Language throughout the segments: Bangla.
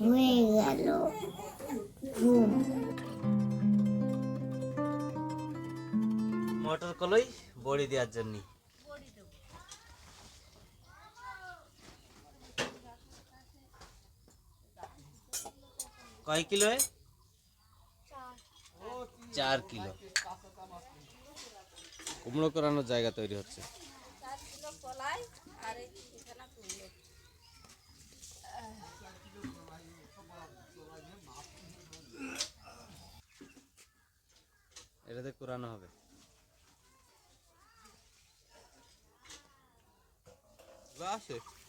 হয়ে গেল মটর কলই বড়ি দেওয়ার জন্য। কয় কিলো চার কিলো। কুমড়ো করানোর জায়গা তৈরি হচ্ছে। এটাতে কোরানো হবে।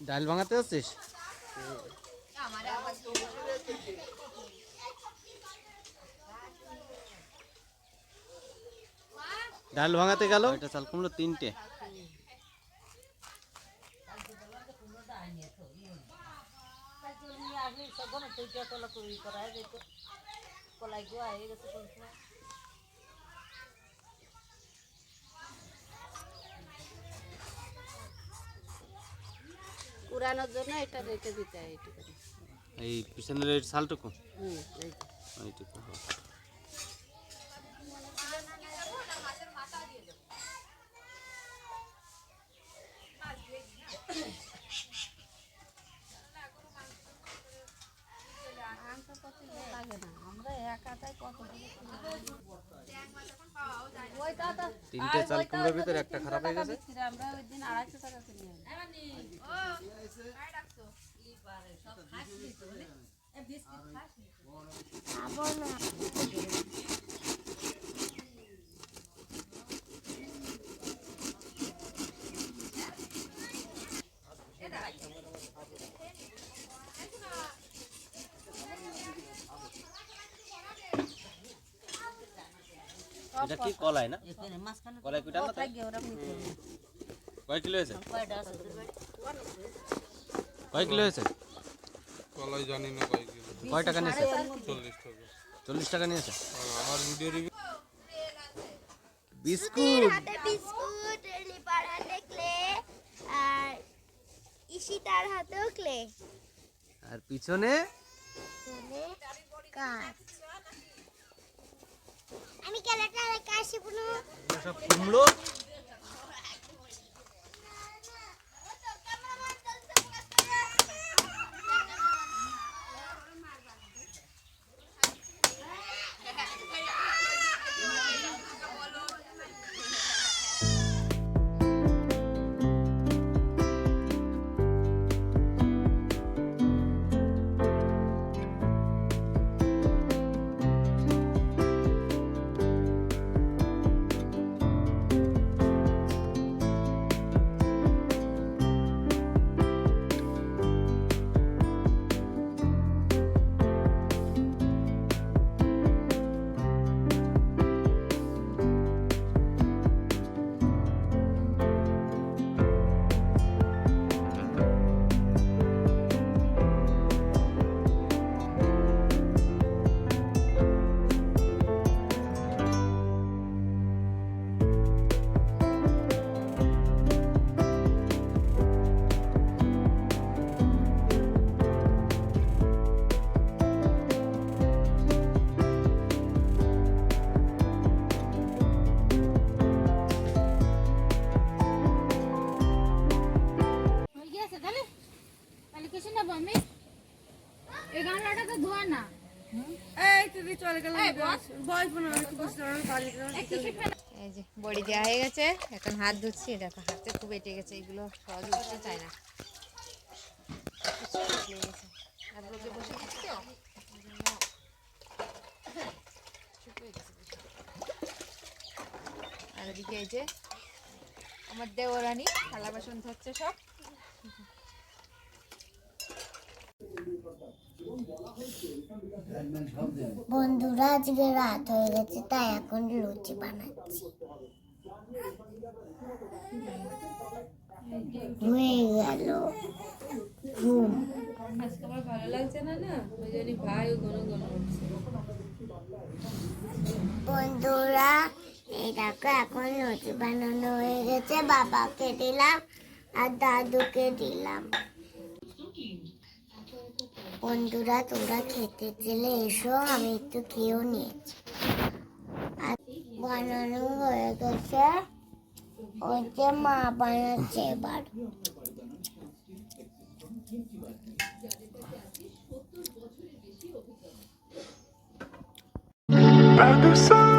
ডাল ভাঙাতে হচ্ছিস ডাল ভাঙাতে গেল? এটা চাল কুমড়ো তিনটে। পুরানোর জন্য এটা রেখে দিতে হয় এইটুকু এই পিছনের শালটুকু এইটুকু হবে। লাগে না আমরা একাটাই কত তিনটে চাল কুমড়োর ভিতরে একটা খারাপ হয়ে গেছে। আমরা ওই দিন আড়াইশো টাকা কিনে আনি। এটা কি? কলাই না? কলাই কুইটা না। কয় কিলো হয়েছে? কয় কিলো হয়েছে? কলাই জানি না কয় কিলো। কয় টাকা নিয়েছে? চল্লিশ টাকা। চল্লিশ টাকা নিয়েছে? আমার ভিডিও রিভিউ বিস্কুট। বিস্কুট লিপার হাতে ক্লে আর ঈশিতার হাতেও ক্লে। আর পিছনে কাঠ। আমি কেলাটা আসি পুনু সব কুমড়ো? এই গামলাটা তো ধোয়া না। এই যে বড়ি দেওয়া হয়ে গেছে এখন হাত ধুচ্ছি দেখো হাতে খুব এটে গেছে এগুলো সহজে উঠতে চায় না। আর রোদে বসে গেছি তো। এদিকে এই যে আমার দেওরানি থালা বাসন ধরছে সব। বন্ধুরা, আজকে রাত হয়ে গেছে, তাই এখন লুচি বানাচ্ছি। হয়ে গেল। বন্ধুরা দেখো, এখন রুটি বানানো হয়ে গেছে, বাবাকে দিলাম আর দাদুকে দিলাম। বন্ধুরা, তোমরা খেতে চলে এসো, আমি একটু খেয়েও নিয়েছি। আর বানানো হয়ে গেছে। ওই যে মা বানাচ্ছে এবার। Sun.